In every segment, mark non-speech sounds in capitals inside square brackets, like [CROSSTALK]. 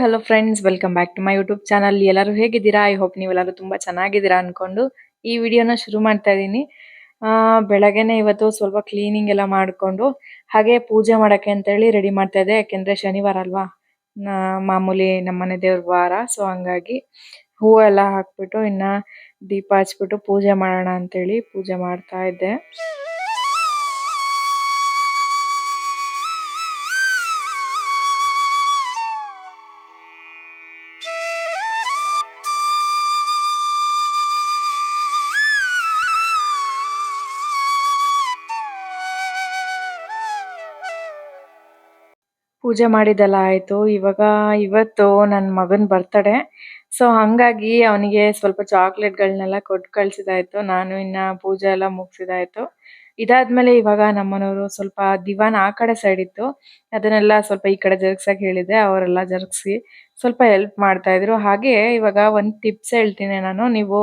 Hello friends welcome back to my YouTube channel ಎಲ್ಲರೂ ಹೇಗಿದ್ದೀರಾ? I hope ನೀವೆಲ್ಲರೂ ತುಂಬ ಚೆನ್ನಾಗಿದ್ದೀರಾ ಅನ್ಕೊಂಡು ಈ ವಿಡಿಯೋನ ಶುರು ಮಾಡ್ತಾ ಇದ್ದೀನಿ. ಬೆಳಗ್ಗೆನೆ ಇವತ್ತು ಸ್ವಲ್ಪ ಕ್ಲೀನಿಂಗ್ ಎಲ್ಲ ಮಾಡಿಕೊಂಡು ಹಾಗೆ ಪೂಜೆ ಮಾಡೋಕ್ಕೆ ಅಂತೇಳಿ ರೆಡಿ ಮಾಡ್ತಾ ಇದ್ದೆ. ಯಾಕೆಂದರೆ ಶನಿವಾರ ಅಲ್ವಾ? ಮಾಮೂಲಿ ನಮ್ಮನೆ ದೇವ್ರ ವಾರ. ಸೊ ಹಂಗಾಗಿ ಹೂವೆಲ್ಲ ಹಾಕ್ಬಿಟ್ಟು ಇನ್ನ ದೀಪ ಹಚ್ಬಿಟ್ಟು ಪೂಜೆ ಮಾಡೋಣ ಅಂತೇಳಿ ಪೂಜೆ ಮಾಡ್ತಾ ಇದ್ದೆ. ಪೂಜೆ ಮಾಡಿದ್ದೆಲ್ಲ ಆಯ್ತು. ಇವಾಗ ಇವತ್ತು ನನ್ನ ಮಗನ್ ಬರ್ತಡೇ ಸೊ ಹಂಗಾಗಿ ಅವನಿಗೆ ಸ್ವಲ್ಪ ಚಾಕ್ಲೇಟ್ಗಳನ್ನೆಲ್ಲ ಕೊಟ್ಟು ಕಳ್ಸಿದಾಯ್ತು. ನಾನು ಇನ್ನ ಪೂಜೆ ಎಲ್ಲ ಮುಗಿಸಿದಾಯ್ತು. ಇದಾದ್ಮೇಲೆ ಇವಾಗ ನಮ್ಮನವರು ಸ್ವಲ್ಪ ದಿವಾನ್ ಆ ಕಡೆ ಸೈಡ್ ಇತ್ತು. ಅದನ್ನೆಲ್ಲ ಸ್ವಲ್ಪ ಈ ಕಡೆ ಜರುಗ್ಸಕ್ ಹೇಳಿದೆ. ಅವರೆಲ್ಲ ಜರುಗ್ಸಿ. ಸ್ವಲ್ಪ ಹೆಲ್ಪ್ ಮಾಡ್ತಾ ಇದ್ರು. ಹಾಗೆ ಇವಾಗ ಒಂದ್ ಟಿಪ್ಸ್ ಹೇಳ್ತೀನಿ ನಾನು. ನೀವು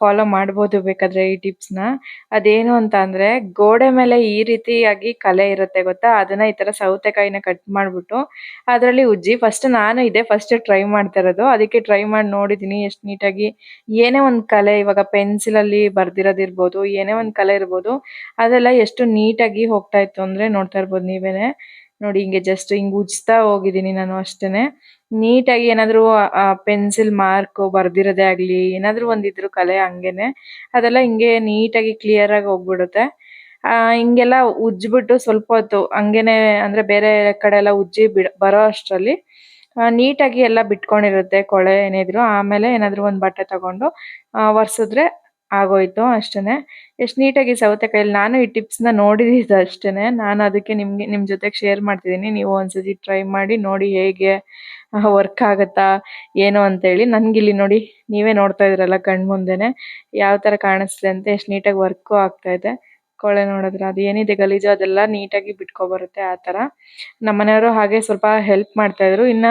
ಫಾಲೋ ಮಾಡಬಹುದು ಬೇಕಾದ್ರೆ ಈ ಟಿಪ್ಸ್ನ. ಅದೇನು ಅಂತ ಅಂದ್ರೆ ಗೋಡೆ ಮೇಲೆ ಈ ರೀತಿಯಾಗಿ ಕಲೆ ಇರುತ್ತೆ ಗೊತ್ತಾ? ಅದನ್ನ ಈ ತರ ಸೌತೆಕಾಯಿನ ಕಟ್ ಮಾಡ್ಬಿಟ್ಟು ಅದರಲ್ಲಿ ಉಜ್ಜಿ ಫಸ್ಟ್ ನಾನು ಇದೆ ಫಸ್ಟ್ ಟ್ರೈ ಮಾಡ್ತಾ ಇರೋದು. ಅದಕ್ಕೆ ಟ್ರೈ ಮಾಡಿ ನೋಡಿದೀನಿ. ಎಷ್ಟು ನೀಟಾಗಿ ಏನೇ ಒಂದ್ ಕಲೆ ಇವಾಗ ಪೆನ್ಸಿಲ್ ಅಲ್ಲಿ ಬರ್ದಿರೋದಿರ್ಬೋದು ಏನೇ ಒಂದ್ ಕಲೆ ಇರ್ಬೋದು, ಅದೆಲ್ಲ ಎಷ್ಟು ನೀಟಾಗಿ ಹೋಗ್ತಾ ಇತ್ತು ಅಂದ್ರೆ ನೋಡ್ತಾ ಇರ್ಬೋದು ನೀವೇನೆ. ನೋಡಿ ಹಿಂಗೆ ಜಸ್ಟ್ ಹಿಂಗ್ ಉಜ್ತಾ ಹೋಗಿದೀನಿ ನಾನು ಅಷ್ಟೇನೆ. ನೀಟಾಗಿ ಏನಾದ್ರು ಪೆನ್ಸಿಲ್ ಮಾರ್ಕ್ ಬರ್ದಿರೋದೇ ಆಗ್ಲಿ, ಏನಾದ್ರು ಒಂದ್ ಇದ್ರು ಕಲೆ ಹಂಗೇನೆ. ಅದೆಲ್ಲ ಹಿಂಗೆ ನೀಟಾಗಿ ಕ್ಲಿಯರ್ ಆಗಿ ಹೋಗ್ಬಿಡುತ್ತೆ. ಆ, ಹಿಂಗೆಲ್ಲ ಉಜ್ಬಿಟ್ಟು ಸ್ವಲ್ಪ ಹೊತ್ತು ಹಂಗೇನೆ ಅಂದ್ರೆ ಬೇರೆ ಕಡೆ ಎಲ್ಲ ಉಜ್ಜಿ ಬಿಡ್, ಬರೋ ಅಷ್ಟ್ರಲ್ಲಿ ನೀಟಾಗಿ ಎಲ್ಲ ಬಿಟ್ಕೊಂಡಿರುತ್ತೆ ಕೊಳೆ ಏನಿದ್ರು. ಆಮೇಲೆ ಏನಾದ್ರು ಒಂದ್ ಬಟ್ಟೆ ತಗೊಂಡು ಒರ್ಸಿದ್ರೆ ಆಗೋಯ್ತು ಅಷ್ಟೇನೆ. ಎಷ್ಟು ನೀಟಾಗಿ ಸೌತೆಕಾಯಿಲಿ ನಾನು ಈ ಟಿಪ್ಸ್ನ ನೋಡಿದ್ದು ಅಷ್ಟೇನೆ. ನಾನು ಅದಕ್ಕೆ ನಿಮಗೆ, ನಿಮ್ ಜೊತೆಗೆ ಶೇರ್ ಮಾಡ್ತಿದ್ದೀನಿ ನೀವು ಒಂದ್ಸತಿ ಟ್ರೈ ಮಾಡಿ, ನೋಡಿ ಹೇಗೆ ವರ್ಕ್ ಆಗುತ್ತಾ, ಏನು ಅಂತೇಳಿ. ನನಗೆ ಇಲ್ಲಿ ನೋಡಿ, ನೀವೇ ನೋಡ್ತಾ ಇದ್ರಲ್ಲ ಕಣ್ಮುಂದೆನೆ. ಯಾವ ತರ ಕಾಣಿಸ್ತಿದೆ ಅಂತ ಎಷ್ಟು ನೀಟಾಗಿ ವರ್ಕು ಆಗ್ತಾ ಇದೆ. ಕೊಳೆ ನೋಡಿದ್ರೆ ಅದು ಏನಿದೆ ಗಲೀಜು ಅದೆಲ್ಲ ನೀಟಾಗಿ ಬಿಟ್ಕೊ ಬರುತ್ತೆ ಆ ತರ ನಮ್ಮನೆಯವರು ಹಾಗೆ ಸ್ವಲ್ಪ ಹೆಲ್ಪ್ ಮಾಡ್ತಾ ಇದ್ರು. ಇನ್ನ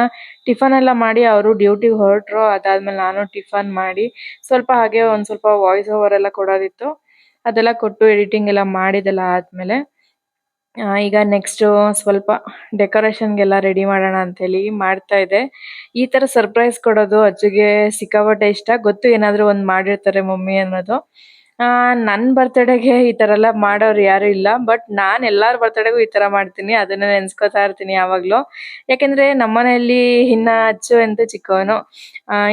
ಟಿಫನ್ ಎಲ್ಲ ಮಾಡಿ ಅವರು ಡ್ಯೂಟಿಗೆ ಹೊರಟ್ರು. ಅದಾದ್ಮೇಲೆ ನಾನು ಟಿಫನ್ ಮಾಡಿ ಸ್ವಲ್ಪ ಹಾಗೆ ಒಂದ್ ಸ್ವಲ್ಪ ವಾಯ್ಸ್ ಓವರ್ ಎಲ್ಲ ಕೊಡೋದಿತ್ತು. ಅದೆಲ್ಲ ಕೊಟ್ಟು ಎಡಿಟಿಂಗ್ ಎಲ್ಲ ಮಾಡಿದೆಲ್ಲ ಆದ್ಮೇಲೆ ಈಗ ನೆಕ್ಸ್ಟ್ ಸ್ವಲ್ಪ ಡೆಕೋರೇಷನ್ ಗೆಲ್ಲ ರೆಡಿ ಮಾಡೋಣ ಅಂತ ಹೇಳಿ ಮಾಡ್ತಾ ಇದೆ. ಈ ತರ ಸರ್ಪ್ರೈಸ್ ಕೊಡೋದು ಅಜ್ಜಿಗೆ ಸಿಕ್ಕಾಪಟ್ಟೆ ಇಷ್ಟ. ಗೊತ್ತು ಏನಾದ್ರು ಒಂದ್ ಮಾಡಿರ್ತಾರೆ ಮಮ್ಮಿ ಅನ್ನೋದು. ಆ, ನನ್ ಬರ್ತ್ಡೇಗೆ ಈ ತರ ಎಲ್ಲ ಮಾಡೋರು ಯಾರು ಇಲ್ಲ ಬಟ್ ನಾನ್ ಎಲ್ಲಾರ್ ಬರ್ತ್ಡೇಗೂ ಈ ತರ ಮಾಡ್ತೀನಿ, ಅದನ್ನ ನೆನ್ಸ್ಕೊತಾ ಇರ್ತೀನಿ ಯಾವಾಗ್ಲೂ. ಯಾಕಂದ್ರೆ ನಮ್ಮನೆಯಲ್ಲಿ ಇನ್ನ ಅಚ್ಚು ಅಂತ ಚಿಕ್ಕವನು.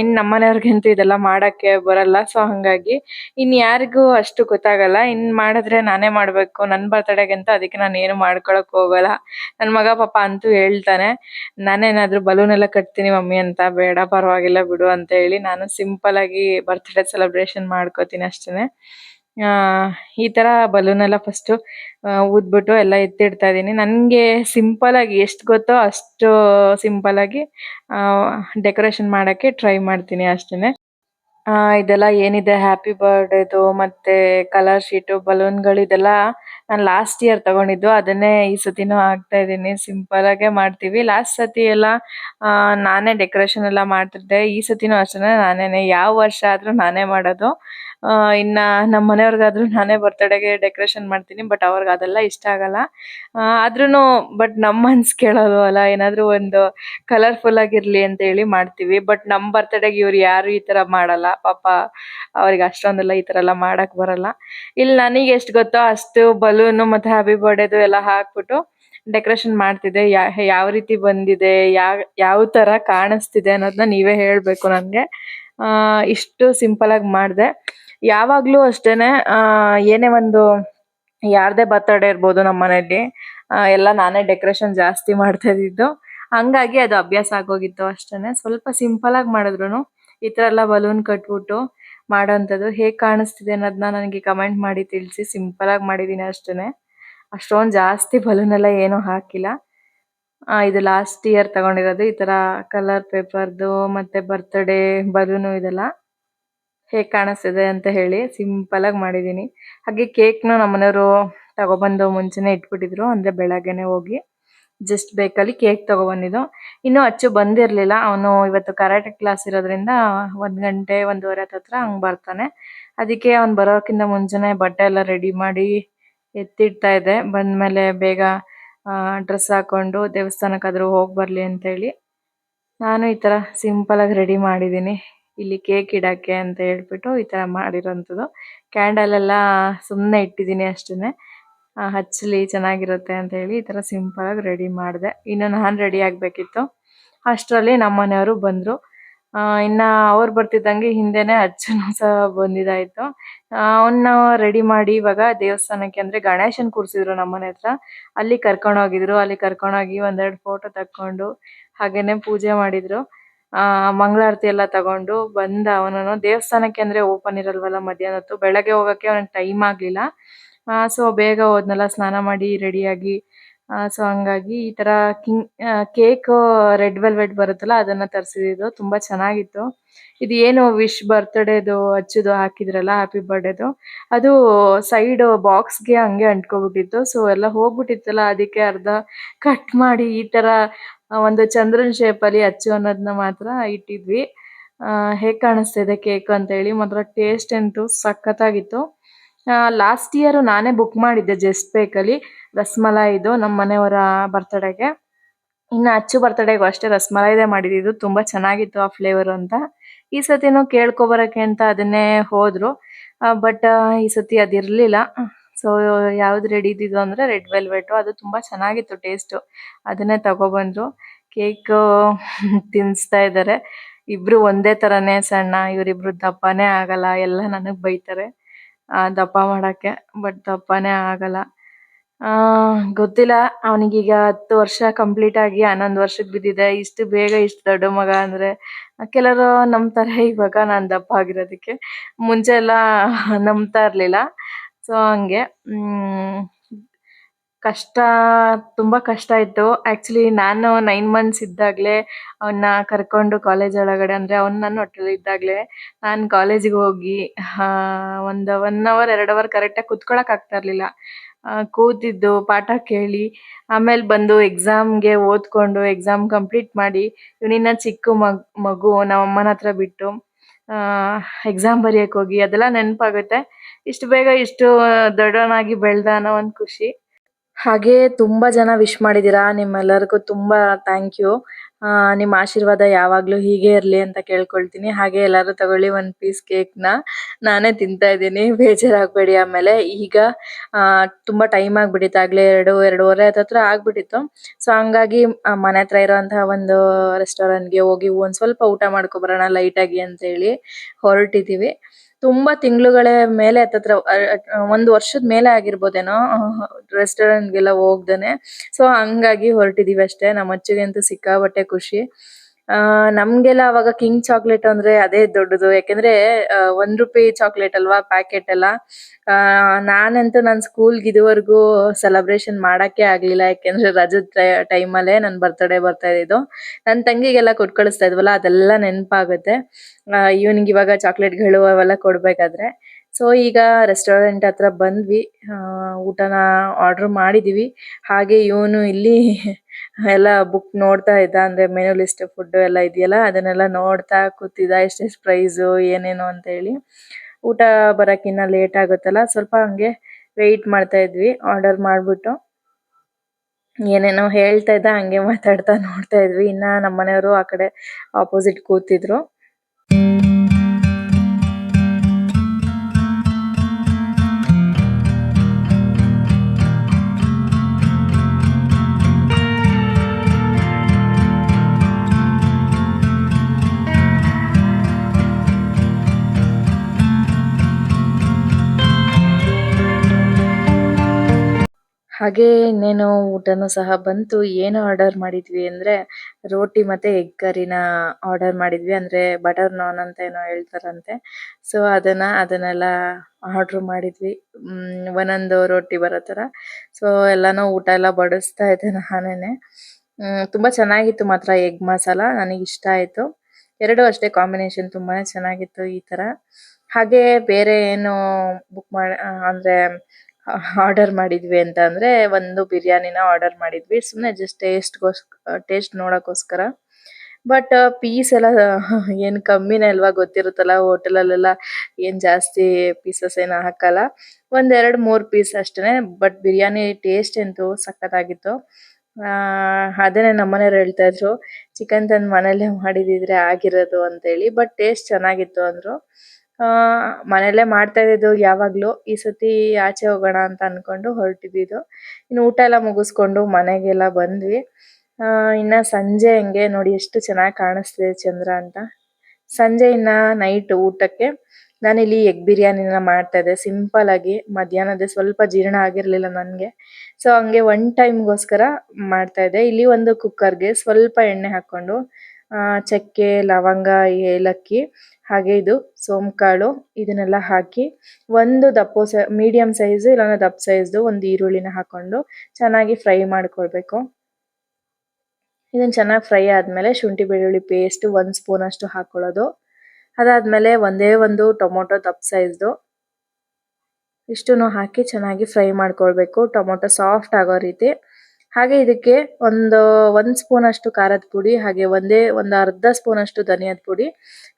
ಇನ್ ನಮ್ಮನೆಯವ್ರಿಗಂತೂ ಇದೆಲ್ಲ ಮಾಡಕ್ಕೆ ಬರಲ್ಲ ಸೊ ಹಂಗಾಗಿ ಇನ್ ಯಾರಿಗೂ ಅಷ್ಟು ಗೊತ್ತಾಗಲ್ಲ. ಇನ್ ಮಾಡಿದ್ರೆ ನಾನೇ ಮಾಡ್ಬೇಕು, ನನ್ ಬರ್ತ್ಡೇಗೆ ಅಂತ ಅದಕ್ಕೆ ನಾನು ಏನು ಮಾಡ್ಕೊಳಕ್ ಹೋಗಲ್ಲ. ನನ್ ಮಗ ಪಾಪ ಅಂತೂ ಹೇಳ್ತಾನೆ, ನಾನೇನಾದ್ರೂ ಬಲೂನ್ ಎಲ್ಲ ಕಟ್ತೀನಿ ಮಮ್ಮಿ ಅಂತ, ಬೇಡ ಪರವಾಗಿಲ್ಲ ಬಿಡು ಅಂತ ಹೇಳಿ ನಾನು ಸಿಂಪಲ್ ಆಗಿ ಬರ್ತ್ಡೇ ಸೆಲೆಬ್ರೇಷನ್ ಮಾಡ್ಕೋತೀನಿ ಅಷ್ಟೇನೆ. ಆ, ಈ ತರ ಬಲೂನ್ ಎಲ್ಲ ಫಸ್ಟ್ ಊದ್ಬಿಟ್ಟು ಎಲ್ಲ ಎತ್ತಿಡ್ತಾ ಇದೀನಿ ನನಗೆ ಸಿಂಪಲ್ ಆಗಿ ಎಷ್ಟು ಗೊತ್ತೋ ಅಷ್ಟು ಸಿಂಪಲ್ ಆಗಿ ಡೆಕೋರೇಷನ್ ಮಾಡಕ್ಕೆ ಟ್ರೈ ಮಾಡ್ತೀನಿ ಅಷ್ಟೇನೆ. ಆ, ಇದೆಲ್ಲ ಏನಿದೆ? ಹ್ಯಾಪಿ ಬರ್ಡೇದು ಮತ್ತೆ ಕಲರ್ ಶೀಟು ಬಲೂನ್ಗಳು ಇದೆಲ್ಲ ನಾನ್ ಲಾಸ್ಟ್ ಇಯರ್ ತಗೊಂಡಿದ್ದು. ಅದನ್ನೇ ಈ ಸತಿನೂ ಹಾಕ್ತಾ ಇದೀನಿ ಸಿಂಪಲ್ ಆಗೇ ಮಾಡ್ತೀವಿ. ಲಾಸ್ಟ್ ಸತಿ ಎಲ್ಲ ನಾನೇ ಡೆಕೋರೇಷನ್ ಎಲ್ಲ ಮಾಡ್ತಿದ್ದೆ. ಈ ಸತಿನೂ ಅಷ್ಟೇನೆ. ನಾನೇನೆ ಯಾವ ವರ್ಷ ಆದ್ರೂ ನಾನೇ ಮಾಡೋದು. ಆ, ಇನ್ನ ನಮ್ ಮನೆಯವ್ರಿಗಾದ್ರೂ ನಾನೇ ಬರ್ತ್ಡೇಗೆ ಡೆಕೋರೇಷನ್ ಮಾಡ್ತೀನಿ ಬಟ್ ಅವರಿಗೆ ಅದೆಲ್ಲ ಇಷ್ಟ ಆಗಲ್ಲ. ಆದ್ರೂನು ಬಟ್ ನಮ್ ಕೇಳೋದು ಅಲ್ಲ, ಏನಾದ್ರು ಒಂದು ಕಲರ್ಫುಲ್ ಆಗಿರ್ಲಿ ಅಂತ ಹೇಳಿ ಮಾಡ್ತೀವಿ. ಬಟ್ ನಮ್ ಬರ್ತ್ಡೇಗೆ ಇವ್ರು ಯಾರು ಈ ತರ ಮಾಡಲ್ಲ. ಪಾಪ, ಅವ್ರಿಗೆ ಅಷ್ಟೊಂದೆಲ್ಲ ಈ ತರ ಎಲ್ಲ ಮಾಡಕ್ ಬರಲ್ಲ. ಇಲ್ಲಿ ನನಗೆ ಎಷ್ಟು ಗೊತ್ತೋ ಅಷ್ಟು ಬಲೂನ್ ಮತ್ತೆ ಹ್ಯಾಪಿ ಬರ್ಡೇದು ಎಲ್ಲ ಹಾಕ್ಬಿಟ್ಟು ಡೆಕೋರೇಷನ್ ಮಾಡ್ತಿದ್ದೆ. ಯಾವ ರೀತಿ ಬಂದಿದೆ ಯಾವ ಯಾವ ತರ ಕಾಣಿಸ್ತಿದೆ ಅನ್ನೋದನ್ನ ನೀವೇ ಹೇಳ್ಬೇಕು ನನ್ಗೆ. ಆ, ಇಷ್ಟು ಸಿಂಪಲ್ ಆಗಿ ಮಾಡ್ದೆ. ಯಾವಾಗ್ಲೂ ಅಷ್ಟೇನೆ ಏನೇ ಒಂದು ಯಾರ್ದೇ ಬರ್ತ್ಡೇ ಇರ್ಬೋದು ನಮ್ಮ ಮನೇಲಿ ಎಲ್ಲ ನಾನೇ ಡೆಕೋರೇಷನ್ ಜಾಸ್ತಿ ಮಾಡ್ತಾ ಇದ್ದಿದ್ದು. ಹಂಗಾಗಿ ಅದು ಅಭ್ಯಾಸ ಆಗೋಗಿತ್ತು ಅಷ್ಟೇನೆ. ಸ್ವಲ್ಪ ಸಿಂಪಲ್ ಆಗಿ ಮಾಡಿದ್ರುನು ಈ ತರ ಎಲ್ಲ ಬಲೂನ್ ಕಟ್ಬಿಟ್ಟು ಮಾಡೋಂಥದ್ದು ಹೇಗ್ ಕಾಣಿಸ್ತಿದೆ ಅನ್ನೋದನ್ನ ನನಗೆ ಕಮೆಂಟ್ ಮಾಡಿ ತಿಳಿಸಿ ಸಿಂಪಲ್ ಆಗಿ ಮಾಡಿದೀನಿ ಅಷ್ಟೇನೆ. ಅಷ್ಟೊಂದು ಜಾಸ್ತಿ ಬಲೂನ್ ಎಲ್ಲ ಏನು ಹಾಕಿಲ್ಲ. ಆ, ಇದು ಲಾಸ್ಟ್ ಇಯರ್ ತಗೊಂಡಿರೋದು. ಈ ತರ ಕಲರ್ ಪೇಪರ್ದು ಮತ್ತೆ ಬರ್ತ್ಡೇ ಬಲೂನ್ ಇದೆಲ್ಲ ಹೇಗ್ ಕಾಣಿಸ್ತಿದೆ ಅಂತ ಹೇಳಿ ಸಿಂಪಲ್ ಆಗಿ ಮಾಡಿದೀನಿ. ಹಾಗೆ ಕೇಕ್ನ ನಮ್ಮನೆಯವರು ತಗೊಬಂದು ಮುಂಚೆನೆ ಇಟ್ಬಿಟ್ಟಿದ್ರು. ಅಂದ್ರೆ ಬೆಳಗ್ಗೆನೆ ಹೋಗಿ ಜಸ್ಟ್ ಬೇಕಲ್ಲಿ ಕೇಕ್ ತಗೊಬಂದಿದ್ದು. ಇನ್ನು ಅಚ್ಚು ಬಂದಿರ್ಲಿಲ್ಲ. ಅವನು ಇವತ್ತು ಕರಾಟೆ ಕ್ಲಾಸ್ ಇರೋದ್ರಿಂದ ಒಂದ್ ಗಂಟೆ, ಒಂದೂವರೆ ಹತ್ರ ಹಂಗ್ ಬರ್ತಾನೆ. ಅದಕ್ಕೆ ಅವ್ನ್ ಬರೋಕ್ಕಿಂತ ಮುಂಚೆನೆ ಬಟ್ಟೆ ಎಲ್ಲ ರೆಡಿ ಮಾಡಿ ಎತ್ತಿಡ್ತಾ ಇದ್ದೆ. ಬಂದ್ಮೇಲೆ ಬೇಗ ಆ ಡ್ರೆಸ್ ಹಾಕೊಂಡು ದೇವಸ್ಥಾನಕ್ಕಾದ್ರೂ ಹೋಗ್ ಬರ್ಲಿ ಅಂತ ಹೇಳಿ ನಾನು ಈ ತರ ಸಿಂಪಲ್ ಆಗಿ ರೆಡಿ ಮಾಡಿದೀನಿ. ಇಲ್ಲಿ ಕೇಕ್ ಇಡಕ್ಕೆ ಅಂತ ಹೇಳ್ಬಿಟ್ಟು ಈ ತರ ಮಾಡಿರೋಂಥದ್ದು. ಕ್ಯಾಂಡಲ್ ಎಲ್ಲ ಸುಮ್ನೆ ಇಟ್ಟಿದೀನಿ ಅಷ್ಟೇನೆ. ಹಚ್ಚಲಿ, ಚೆನ್ನಾಗಿರುತ್ತೆ ಅಂತ ಹೇಳಿ ಈ ತರ ಸಿಂಪಲ್ ಆಗಿ ರೆಡಿ ಮಾಡಿದೆ. ಇನ್ನು ನಾನು ರೆಡಿ ಆಗ್ಬೇಕಿತ್ತು. ಅಷ್ಟರಲ್ಲಿ ನಮ್ಮ ಮನೆಯವರು ಬಂದ್ರು. ಆ, ಇನ್ನ ಅವ್ರು ಬರ್ತಿದ್ದಂಗೆ ಹಿಂದೆನೆ ಅಜ್ಜನು [LAUGHS] ಸಹ ಬಂದಿದಾಯ್ತು. ಅವನ್ನ ರೆಡಿ ಮಾಡಿ ಇವಾಗ ದೇವಸ್ಥಾನಕ್ಕೆ ಅಂದ್ರೆ ಗಣೇಶನ್ ಕೂರ್ಸಿದ್ರು ನಮ್ಮನೆ ಹತ್ರ. ಅಲ್ಲಿ ಕರ್ಕೊಂಡು ಹೋಗಿದ್ರು. ಅಲ್ಲಿ ಕರ್ಕೊಂಡು ಹೋಗಿ ಒಂದೆರಡು ಫೋಟೋ ತಕೊಂಡು ಹಾಗೇನೇ ಪೂಜೆ ಮಾಡಿದ್ರು. ಆ ಮಂಗಳಾರತಿ ಎಲ್ಲ ತಗೊಂಡು ಬಂದ ಅವನು ದೇವಸ್ಥಾನಕ್ಕೆ ಅಂದ್ರೆ ಓಪನ್ ಇರಲ್ವಲ್ಲ ಮಧ್ಯಾಹ್ನ ಹೊತ್ತು. ಬೆಳಗ್ಗೆ ಹೋಗಕ್ಕೆ ಅವನಿಗೆ ಟೈಮ್ ಆಗ್ಲಿಲ್ಲ. ಆಹ್ಹ್ ಸೊ ಬೇಗ ಹೋದ್ನಲ್ಲ ಸ್ನಾನ ಮಾಡಿ ರೆಡಿ ಆಗಿ ಆ ಸೊ ಹಂಗಾಗಿ ಈ ತರ ಕಿಂಗ್ ಕೇಕ್ ರೆಡ್ ವೆಲ್ವೆಟ್ ಬರುತ್ತಲ್ಲ, ಅದನ್ನ ತರಿಸಿದ್ದು ತುಂಬಾ ಚೆನ್ನಾಗಿತ್ತು. ಇದು ಏನು ವಿಶ್ ಬರ್ತ್ಡೇದು ಹಚ್ಚಿದು ಹಾಕಿದ್ರಲ್ಲ ಹ್ಯಾಪಿ ಬರ್ಡೇದು ಅದು ಸೈಡ್ ಬಾಕ್ಸ್ಗೆ ಹಂಗೆ ಅಂಟ್ಕೊಬಿಟ್ಟಿತ್ತು. ಸೊ ಎಲ್ಲ ಹೋಗ್ಬಿಟ್ಟಿತ್ತಲ್ಲ, ಅದಕ್ಕೆ ಅರ್ಧ ಕಟ್ ಮಾಡಿ ಈ ತರ ಒಂದು ಚಂದ್ರನ್ ಶೇಪ್ ಅಲ್ಲಿ ಹಚ್ಚು ಅನ್ನೋದನ್ನ ಮಾತ್ರ ಇಟ್ಟಿದ್ವಿ. ಆ, ಹೇಗ್ ಕಾಣಿಸ್ತಿದೆ ಕೇಕ್ ಅಂತ ಹೇಳಿ ಮಾತ್ರ ಟೇಸ್ಟ್ ಅಂತೂ ಸಖತ್ತಾಗಿತ್ತು. ಲಾಸ್ಟ್ ಇಯರ್ ನಾನೇ ಬುಕ್ ಮಾಡಿದ್ದೆ ಜಸ್ಟ್ ಬೇಕಲ್ಲಿ ರಸ್ಮಲಾಯಿದು ನಮ್ಮ ಮನೆಯವರ ಬರ್ತಡೆಗೆ ಇನ್ನ ಅಚ್ಚು ಬರ್ತಡೆಗೂ ಅಷ್ಟೇ ರಸ್ಮಲಾಯಿದೆ ಮಾಡಿದಿದ್ದು ತುಂಬಾ ಚೆನ್ನಾಗಿತ್ತು ಆ ಫ್ಲೇವರ್ ಅಂತ. ಈ ಸತಿನೂ ಕೇಳ್ಕೊಬರಕ್ಕೆ ಅಂತ ಅದನ್ನೇ ಹೋದ್ರು. ಬಟ್ ಈ ಸತಿ ಅದಿರ್ಲಿಲ್ಲ. ಸೊ ಯಾವ್ದು ರೆಡಿ ಇದ್ದಿದ್ದು ಅಂದ್ರೆ ರೆಡ್ ವೆಲ್ವೆಟ್ ಅದು ತುಂಬಾ ಚೆನ್ನಾಗಿತ್ತು ಟೇಸ್ಟ್ ಅದನ್ನೇ ತಗೊಬಂದ್ರು. ಕೇಕ್ [LAUGHS] ತಿನ್ಸ್ತಾ ಇದ್ದಾರೆ ಇಬ್ರು ಒಂದೇ ತರನೇ ಸಣ್ಣ, ಇವರಿಬ್ರು ದಪ್ಪನೇ ಆಗಲ್ಲ. ಎಲ್ಲ ನನಗ್ ಬೈತಾರೆ. ಆ, ದಪ್ಪ ಮಾಡಕ್ಕೆ ಬಟ್ ದಪ್ಪನೇ ಆಗಲ್ಲ. ಆ, ಗೊತ್ತಿಲ್ಲ. ಅವನಿಗೀಗ ಹತ್ತು ವರ್ಷ ಕಂಪ್ಲೀಟ್ ಆಗಿ ಹನ್ನೊಂದು ವರ್ಷಕ್ಕೆ ಬಿದ್ದಿದೆ. ಇಷ್ಟು ಬೇಗ ಇಷ್ಟು ದೊಡ್ಡ ಮಗ ಅಂದ್ರೆ ಕೆಲವರು ನಂಬ್ತಾರೆ. ಇವಾಗ ನಾನ್ ದಪ್ಪ ಆಗಿರೋದಕ್ಕೆ. ಮುಂಚೆ ಎಲ್ಲ ನಂಬ್ತಾ ಇರ್ಲಿಲ್ಲ. ಸೊ ಹಂಗೆ, ಹ್ಮ್, ಕಷ್ಟ, ತುಂಬಾ ಕಷ್ಟ ಇತ್ತು. ಆಕ್ಚುಲಿ ನಾನು ನೈನ್ ಮಂತ್ಸ್ ಇದ್ದಾಗ್ಲೇ ಅವನ್ನ ಕರ್ಕೊಂಡು ಕಾಲೇಜ್ ಒಳಗಡೆ ಅಂದ್ರೆ ಅವ್ನು ನನ್ನ ಹೊಟ್ಟೆಲಿ ಇದ್ದಾಗ್ಲೇ ನಾನ್ ಕಾಲೇಜಿಗೆ ಹೋಗಿ ಒಂದು ಒನ್ ಅವರ್ ಎರಡ್ ಅವರ್ ಕರೆಕ್ಟ್ ಆಗಿ ಕುತ್ಕೊಳಕ್ ಆಗ್ತಾ ಇರ್ಲಿಲ್ಲ. ಕೂತಿದ್ದು, ಪಾಠ ಕೇಳಿ, ಆಮೇಲೆ ಬಂದು ಎಕ್ಸಾಮ್ಗೆ ಓದ್ಕೊಂಡು ಎಕ್ಸಾಮ್ ಕಂಪ್ಲೀಟ್ ಮಾಡಿ ಇವ್ನಿನ್ನ ಚಿಕ್ಕ ಮಗ್, ಮಗು ನಮ್ಮ ಅಮ್ಮನ ಹತ್ರ ಬಿಟ್ಟು, ಆ ಎಕ್ಸಾಮ್ ಬರಿಯಕ್ ಹೋಗಿ, ಅದೆಲ್ಲ ನೆನಪಾಗುತ್ತೆ. ಇಷ್ಟು ಬೇಗ ಇಷ್ಟು ದೊಡ್ಡವನಾಗಿ ಬೆಳೆದ ಅನ್ನೋ ಒಂದ್ ಖುಷಿ. ಹಾಗೆ ತುಂಬಾ ಜನ ವಿಶ್ ಮಾಡಿದೀರಾ ನಿಮ್ಮೆಲ್ಲರಿಗೂ ತುಂಬಾ ಥ್ಯಾಂಕ್ ಯು ಆ, ನಿಮ್ಮ ಆಶೀರ್ವಾದ ಯಾವಾಗ್ಲೂ ಹೀಗೆ ಇರ್ಲಿ ಅಂತ ಕೇಳ್ಕೊಳ್ತೀನಿ. ಹಾಗೆ ಎಲ್ಲರೂ ತಗೊಳ್ಳಿ ಒಂದ್ ಪೀಸ್ ಕೇಕ್ನ. ನಾನೇ ತಿಂತಾ ಇದ್ದೀನಿ, ಬೇಜಾರಾಗ್ಬೇಡಿ. ಆಮೇಲೆ ಈಗ, ಆ, ತುಂಬಾ ಟೈಮ್ ಆಗ್ಬಿಟ್ಟಿತ್ತು. ಆಗ್ಲೇ ಎರಡು, ಎರಡೂವರೆ ಹತ್ರ ಆಗ್ಬಿಟ್ಟಿತ್ತು. ಸೊ ಹಂಗಾಗಿ ಮನೆ ಹತ್ರ ಇರೋಂತಹ ಒಂದು ರೆಸ್ಟೋರೆಂಟ್ಗೆ ಹೋಗಿ ಒಂದ್ ಸ್ವಲ್ಪ ಊಟ ಮಾಡ್ಕೊಬರೋಣ ಲೈಟ್ ಆಗಿ ಅಂತ ಹೇಳಿ ಹೊರಟಿದೀವಿ. ತುಂಬಾ ತಿಂಗಳುಗಳೇ ಮೇಲೆ ಹತ್ತತ್ರ ಒಂದ್ ವರ್ಷದ ಮೇಲೆ ಆಗಿರ್ಬೋದೇನೋ ರೆಸ್ಟೋರೆಂಟ್ ಗೆಲ್ಲ ಹೋಗ್ದೇನೆ. ಸೊ ಹಂಗಾಗಿ ಹೊರಟಿದೀವಿ ಅಷ್ಟೇ. ನಮ್ಮ ಅಜ್ಜಿಗಂತೂ ಸಿಕ್ಕಾಪಟ್ಟೆ ಖುಷಿ. ಆ, ನಮ್ಗೆಲ್ಲ ಅವಾಗ ಕಿಂಗ್ ಚಾಕಲೇಟ್ ಅಂದ್ರೆ ಅದೇ ದೊಡ್ಡದು. ಯಾಕಂದ್ರೆ ಒನ್ ರೂಪಾಯಿ ಚಾಕ್ಲೇಟ್ ಅಲ್ವಾ ಪ್ಯಾಕೆಟ್ ಎಲ್ಲ. ಆ, ನಾನಂತೂ ನನ್ ಸ್ಕೂಲ್ಗೆ ಇದುವರೆಗೂ ಸೆಲೆಬ್ರೇಷನ್ ಮಾಡಕ್ಕೆ ಆಗ್ಲಿಲ್ಲ. ಯಾಕಂದ್ರೆ ರಜದ ಟೈಮ್ ಅಲ್ಲೇ ನನ್ ಬರ್ತ್ಡೇ ಬರ್ತಾ ಇದ್ದು ನನ್ ತಂಗಿಗೆಲ್ಲ ಕೊಟ್ ಕಳಿಸ್ತಾ ಇದ್ವಲ್ಲ, ಅದೆಲ್ಲ ನೆನಪಾಗುತ್ತೆ. ಇವ್ನಿಗೆ ಇವಾಗ ಚಾಕ್ಲೇಟ್ಗಳು ಅವೆಲ್ಲ ಕೊಡ್ಬೇಕಾದ್ರೆ. ಸೊ ಈಗ ರೆಸ್ಟೋರೆಂಟ್ ಹತ್ರ ಬಂದ್ವಿ. ಊಟನ ಆರ್ಡರ್ ಮಾಡಿದೀವಿ. ಹಾಗೆ ಇವನು ಇಲ್ಲಿ [LAUGHS] ಎಲ್ಲ ಬುಕ್ ನೋಡ್ತಾ ಇದ್ದ. ಅಂದ್ರೆ ಮೆನು ಲಿಸ್ಟ್ ಫುಡ್ ಎಲ್ಲ ಇದೆಯಲ್ಲ, ಅದನ್ನೆಲ್ಲ ನೋಡ್ತಾ ಕೂತಿದ್ದ. ಎಷ್ಟೆಷ್ಟು ಪ್ರೈಸ್ ಏನೇನು ಅಂತ ಹೇಳಿ. ಊಟ ಬರಕಿನ್ನ ಲೇಟ್ ಆಗುತ್ತಲ್ಲ, ಸ್ವಲ್ಪ ಹಂಗೆ ವೆಯ್ಟ್ ಮಾಡ್ತಾ ಇದ್ವಿ. ಆರ್ಡರ್ ಮಾಡ್ಬಿಟ್ಟು ಏನೇನೋ ಹೇಳ್ತಾ ಇದ್ದ, ಹಂಗೆ ಮಾತಾಡ್ತಾ ನೋಡ್ತಾ ಇದ್ವಿ. ಇನ್ನ ನಮ್ಮ ಮನೆಯವರು ಆ ಕಡೆ ಆಪೋಸಿಟ್ ಕೂತಿದ್ರು. ಹಾಗೆ ಇನ್ನೇನು ಊಟನೂ ಸಹ ಬಂತು. ಏನು ಆರ್ಡರ್ ಮಾಡಿದ್ವಿ ಅಂದ್ರೆ ರೋಟಿ ಮತ್ತೆ ಎಗ್ ಕರಿನ ಆರ್ಡರ್ ಮಾಡಿದ್ವಿ. ಅಂದ್ರೆ ಬಟರ್ ನಾನ್ ಅಂತ ಏನೋ ಹೇಳ್ತಾರಂತೆ. ಸೊ ಅದನ್ನ, ಅದನ್ನೆಲ್ಲ ಆರ್ಡರ್ ಮಾಡಿದ್ವಿ. ಒಂದೊಂದು ರೋಟಿ ಬರೋ ತರ. ಸೊ ಎಲ್ಲಾನು ಊಟ ಎಲ್ಲ ಬಡಿಸ್ತಾ ಇದ್ದೆ ನಾನೇನೆ. ತುಂಬಾ ಚೆನ್ನಾಗಿತ್ತು ಮಾತ್ರ ಎಗ್ ಮಸಾಲ ನನಗೆ ಇಷ್ಟ ಆಯ್ತು. ಎರಡು ಅಷ್ಟೇ ಕಾಂಬಿನೇಷನ್ ತುಂಬಾನೇ ಚೆನ್ನಾಗಿತ್ತು ಈ ತರ. ಹಾಗೆ ಬೇರೆ ಏನು ಬುಕ್ ಮಾಡ ಅಂದ್ರೆ ಆರ್ಡರ್ ಮಾಡಿದ್ವಿ ಅಂತ ಅಂದ್ರೆ ಒಂದು ಬಿರಿಯಾನಿನ ಆರ್ಡರ್ ಮಾಡಿದ್ವಿ. ಸುಮ್ನೆ ಜಸ್ಟ್ ಟೇಸ್ಟ್ ಟೇಸ್ಟ್ ನೋಡಕ್ಕೋಸ್ಕರ. ಬಟ್ ಪೀಸ್ ಎಲ್ಲ, ಏನ್ ಕಮ್ಮಿನೇ ಅಲ್ವಾ ಗೊತ್ತಿರುತ್ತಲ್ಲ ಹೋಟೆಲ್ ಅಲ್ಲೆಲ್ಲ ಏನ್ ಜಾಸ್ತಿ ಪೀಸಸ್ ಏನ ಹಾಕಲ್ಲ. ಒಂದ್ ಎರಡ್ ಮೂರ್ ಪೀಸ್ ಅಷ್ಟೇನೆ ಬಟ್ ಬಿರಿಯಾನಿ ಟೇಸ್ಟ್ ಅಂತೂ ಸಖತ್ತಾಗಿತ್ತು. ಆ, ಅದನ್ನೇ ನಮ್ಮನೇರು ಹೇಳ್ತಾ ಇದ್ರು, ಚಿಕನ್ ತಂದ್ ಮನೇಲೆ ಮಾಡಿದಿದ್ರೆ ಆಗಿರೋದು ಅಂತೇಳಿ. ಬಟ್ ಟೇಸ್ಟ್ ಚೆನ್ನಾಗಿತ್ತು ಅಂದ್ರು. ಆ ಮನೇಲೆ ಮಾಡ್ತಾ ಇದ್ದಿದ್ದು ಯಾವಾಗ್ಲೂ ಈ ಸತಿ ಆಚೆ ಹೋಗೋಣ ಅಂತ ಅನ್ಕೊಂಡು ಹೊರಟಿದ್ದು ಇನ್ನು ಊಟ ಎಲ್ಲ ಮುಗಿಸ್ಕೊಂಡು ಮನೆಗೆಲ್ಲ ಬಂದ್ವಿ. ಆ, ಇನ್ನ ಸಂಜೆ ಹಂಗೆ ನೋಡಿ ಎಷ್ಟು ಚೆನ್ನಾಗಿ ಕಾಣಿಸ್ತಿದೆ ಚಂದ್ರ ಅಂತ. ಸಂಜೆ ಇನ್ನ ನೈಟ್ ಊಟಕ್ಕೆ ನಾನಿಲ್ಲಿ ಎಗ್ ಬಿರಿಯಾನಿನ ಮಾಡ್ತಾ ಇದ್ದೆ. ಸಿಂಪಲ್ ಆಗಿ ಮಧ್ಯಾಹ್ನದ ಸ್ವಲ್ಪ ಜೀರ್ಣ ಆಗಿರ್ಲಿಲ್ಲ ನನ್ಗೆ. ಸೊ ಹಂಗೆ ಒನ್ ಟೈಮ್ಗೋಸ್ಕರ ಮಾಡ್ತಾ ಇದ್ದೆ. ಇಲ್ಲಿ ಒಂದು ಕುಕ್ಕರ್ಗೆ ಸ್ವಲ್ಪ ಎಣ್ಣೆ ಹಾಕೊಂಡು ಆ, ಚಕ್ಕೆ, ಲವಂಗ, ಏಲಕ್ಕಿ, ಹಾಗೆ ಇದು ಸೋಂಕಾಳು, ಇದನ್ನೆಲ್ಲ ಹಾಕಿ ಒಂದು ದಪ್ಪೋ ಮೀಡಿಯಂ ಸೈಜ್ ಇಲ್ಲಾಂದ್ರೆ ದಪ್ಪ ಸೈಜ್ದು ಒಂದು ಈರುಳ್ಳಿನ ಹಾಕೊಂಡು ಚೆನ್ನಾಗಿ ಫ್ರೈ ಮಾಡ್ಕೊಳ್ಬೇಕು. ಇದನ್ನ ಚೆನ್ನಾಗಿ ಫ್ರೈ ಆದ್ಮೇಲೆ ಶುಂಠಿ ಬೆಳ್ಳುಳ್ಳಿ ಪೇಸ್ಟ್ ಒಂದ್ ಸ್ಪೂನ್ ಅಷ್ಟು ಹಾಕೊಳ್ಳೋದು. ಅದಾದ್ಮೇಲೆ ಒಂದೇ ಒಂದು ಟೊಮೊಟೊ ದಪ್ಪ ಸೈಜ್ದು ಇಷ್ಟನ್ನು ಹಾಕಿ ಚೆನ್ನಾಗಿ ಫ್ರೈ ಮಾಡ್ಕೊಳ್ಬೇಕು. ಟೊಮೊಟೊ ಸಾಫ್ಟ್ ಆಗೋ ರೀತಿ. ಹಾಗೆ ಇದಕ್ಕೆ ಒಂದು, ಒಂದ್ ಸ್ಪೂನ್ ಅಷ್ಟು ಖಾರದ ಪುಡಿ, ಹಾಗೆ ಒಂದೇ, ಒಂದು ಅರ್ಧ ಸ್ಪೂನ್ ಅಷ್ಟು ಧನಿಯಾದ ಪುಡಿ,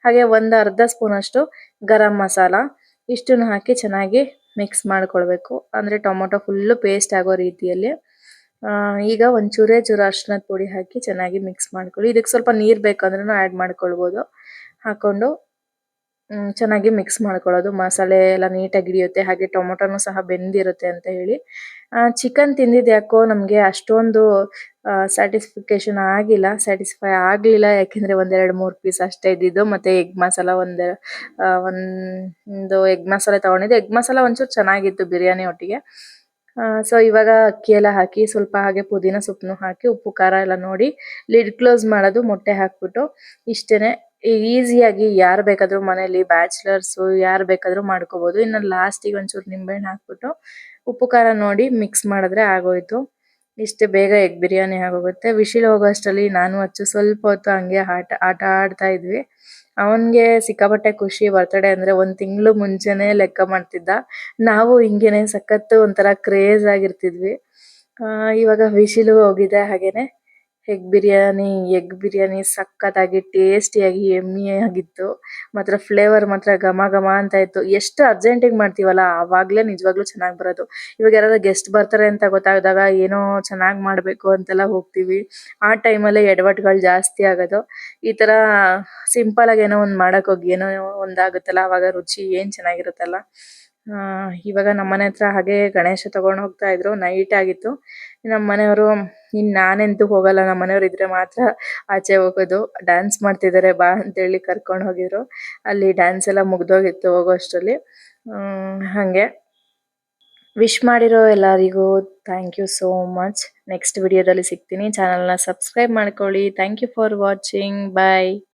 ಹಾಗೆ ಒಂದು ಅರ್ಧ ಸ್ಪೂನ್ ಅಷ್ಟು ಗರಂ ಮಸಾಲ. ಇಷ್ಟನ್ನು ಹಾಕಿ ಚೆನ್ನಾಗಿ ಮಿಕ್ಸ್ ಮಾಡ್ಕೊಳ್ಬೇಕು. ಅಂದ್ರೆ ಟೊಮೊಟೊ ಫುಲ್ಲು ಪೇಸ್ಟ್ ಆಗೋ ರೀತಿಯಲ್ಲಿ. ಈಗ ಒಂಚೂರೇ ಚೂರ ಅರ್ಶಿನದ ಪುಡಿ ಹಾಕಿ ಚೆನ್ನಾಗಿ ಮಿಕ್ಸ್ ಮಾಡ್ಕೊಳ್ಳಿ. ಇದಕ್ಕೆ ಸ್ವಲ್ಪ ನೀರ್ ಬೇಕಂದ್ರೂ ಆಡ್ ಮಾಡ್ಕೊಳ್ಬಹುದು ಹಾಕೊಂಡು ಚೆನ್ನಾಗಿ ಮಿಕ್ಸ್ ಮಾಡ್ಕೊಳ್ಳೋದು. ಮಸಾಲೆ ಎಲ್ಲ ನೀಟಾಗಿ ಹಿಡಿಯುತ್ತೆ. ಹಾಗೆ ಟೊಮೊಟೊನು ಸಹ ಬೆಂದಿರುತ್ತೆ ಅಂತ ಹೇಳಿ. ಚಿಕನ್ ತಿಂದಿದ್ ಯಾಕೋ ನಮ್ಗೆ ಅಷ್ಟೊಂದು ಸ್ಯಾಟಿಸ್ಫಿಕೇಶನ್ ಆಗಿಲ್ಲ. ಸ್ಯಾಟಿಸ್ಫೈ ಆಗ್ಲಿಲ್ಲ. ಯಾಕೆಂದ್ರೆ ಒಂದ್ ಎರಡ್ ಮೂರ್ ಪೀಸ್ ಅಷ್ಟೇ ಇದ್ದಿದ್ದು. ಮತ್ತೆ ಎಗ್ ಮಸಾಲ ಒಂದ್ ಒಂದು ಎಗ್ ಮಸಾಲ ತಗೊಂಡಿದ್ದೆ. ಎಗ್ ಮಸಾಲ ಒಂಚೂರು ಚೆನ್ನಾಗಿತ್ತು ಬಿರಿಯಾನಿ ಒಟ್ಟಿಗೆ. ಆ ಸೊ ಇವಾಗ ಅಕ್ಕಿ ಎಲ್ಲ ಹಾಕಿ, ಸ್ವಲ್ಪ ಹಾಗೆ ಪುದೀನ ಸೊಪ್ಪನ್ನು ಹಾಕಿ, ಉಪ್ಪು, ಖಾರ ಎಲ್ಲ ನೋಡಿ ಲಿಡ್ ಕ್ಲೋಸ್ ಮಾಡೋದು, ಮೊಟ್ಟೆ ಹಾಕ್ಬಿಟ್ಟು ಇಷ್ಟೇನೆ. ಈಸಿಯಾಗಿ ಯಾರ್ ಬೇಕಾದ್ರು ಮನೇಲಿ ಬ್ಯಾಚುಲರ್ಸ್ ಯಾರು ಬೇಕಾದ್ರು ಮಾಡ್ಕೋಬಹುದು ಇನ್ನು ಲಾಸ್ಟಿಗೆ ಒಂಚೂರು ನಿಂಬೆಹಣ್ಣು ಹಾಕ್ಬಿಟ್ಟು ಉಪ್ಪು ಖಾರ ನೋಡಿ ಮಿಕ್ಸ್ ಮಾಡಿದ್ರೆ ಆಗೋಯ್ತು. ಇಷ್ಟು ಬೇಗ ಎಗ್ ಬಿರಿಯಾನಿ ಆಗೋಗುತ್ತೆ. ವಿಶಿಲ್ ಹೋಗೋ ಅಷ್ಟರಲ್ಲಿ ನಾನು ಅಚ್ಚು ಸ್ವಲ್ಪ ಹೊತ್ತು ಹಂಗೆ ಆಟ ಆಟ ಆಡ್ತಾ ಇದ್ವಿ. ಅವನ್ಗೆ ಸಿಕ್ಕಾಪಟ್ಟೆ ಖುಷಿ ಬರ್ತಡೇ ಅಂದ್ರೆ ಒಂದ್ ತಿಂಗಳು ಮುಂಚೆನೆ ಲೆಕ್ಕ ಮಾಡ್ತಿದ್ದ. ನಾವು ಹಿಂಗೇನೆ ಸಖತ್ ಒಂಥರ ಕ್ರೇಜ್ ಆಗಿರ್ತಿದ್ವಿ. ಆ, ಇವಾಗ ವಿಶಿಲು ಹೋಗಿದೆ ಹಾಗೇನೆ. ಎಗ್ ಬಿರಿಯಾನಿ ಎಗ್ ಬಿರಿಯಾನಿ ಸಖತ್ತಾಗಿ ಟೇಸ್ಟಿಯಾಗಿ ಯಮ್ಮಿ ಆಗಿತ್ತು ಮಾತ್ರ ಫ್ಲೇವರ್ ಮಾತ್ರ ಘಮ ಘಮ ಅಂತ ಇತ್ತು. ಎಷ್ಟು ಅರ್ಜೆಂಟಿಗೆ ಮಾಡ್ತೀವಲ್ಲ, ಆವಾಗ್ಲೇ ನಿಜವಾಗ್ಲೂ ಚೆನ್ನಾಗಿ ಬರೋದು. ಇವಾಗ ಯಾರಾದ್ರೂ ಗೆಸ್ಟ್ ಬರ್ತಾರೆ ಅಂತ ಗೊತ್ತಾದಾಗ ಏನೋ ಚೆನ್ನಾಗಿ ಮಾಡ್ಬೇಕು ಅಂತೆಲ್ಲ ಹೋಗ್ತೀವಿ. ಆ ಟೈಮ್ ಟೈಮಲ್ಲೇ ಎಡವಟ್ಗಳು ಜಾಸ್ತಿ ಆಗೋದು. ಈ ತರ ಸಿಂಪಲ್ ಆಗಿ ಏನೋ ಒಂದ್ ಮಾಡಕ್ ಹೋಗಿ, ಏನೋ ಒಂದಾಗುತ್ತಲ್ಲ ಅವಾಗ ರುಚಿ ಏನ್ ಚೆನ್ನಾಗಿರುತ್ತಲ್ಲ. ಆ, ಇವಾಗ ನಮ್ಮನೆ ಹತ್ರ ಹಾಗೆ ಗಣೇಶ ತಗೊಂಡ್ ಹೋಗ್ತಾ ಇದ್ರು. ನೈಟ್ ಆಗಿತ್ತು. ನಮ್ ಮನೆಯವರು, ಇನ್ ನಾನಂತೂ ಹೋಗಲ್ಲ. ನಮ್ ಮನೆಯವ್ರು ಇದ್ರೆ ಮಾತ್ರ ಆಚೆ ಹೋಗೋದು. ಡ್ಯಾನ್ಸ್ ಮಾಡ್ತಿದಾರೆ, ಬಾ ಅಂತ ಹೇಳಿ ಕರ್ಕೊಂಡ್ ಹೋಗಿದ್ರು. ಅಲ್ಲಿ ಡ್ಯಾನ್ಸ್ ಎಲ್ಲ ಮುಗ್ದೋಗಿತ್ತು ಹೋಗೋ ಅಷ್ಟರಲ್ಲಿ ಹಂಗೆ. ವಿಶ್ ಮಾಡಿರೋ ಎಲ್ಲರಿಗೂ thank you so much next ವಿಡಿಯೋದಲ್ಲಿ ಸಿಗ್ತೀನಿ. ಚಾನಲ್ನ ಸಬ್ಸ್ಕ್ರೈಬ್ ಮಾಡ್ಕೊಳ್ಳಿ. Thank you for watching bye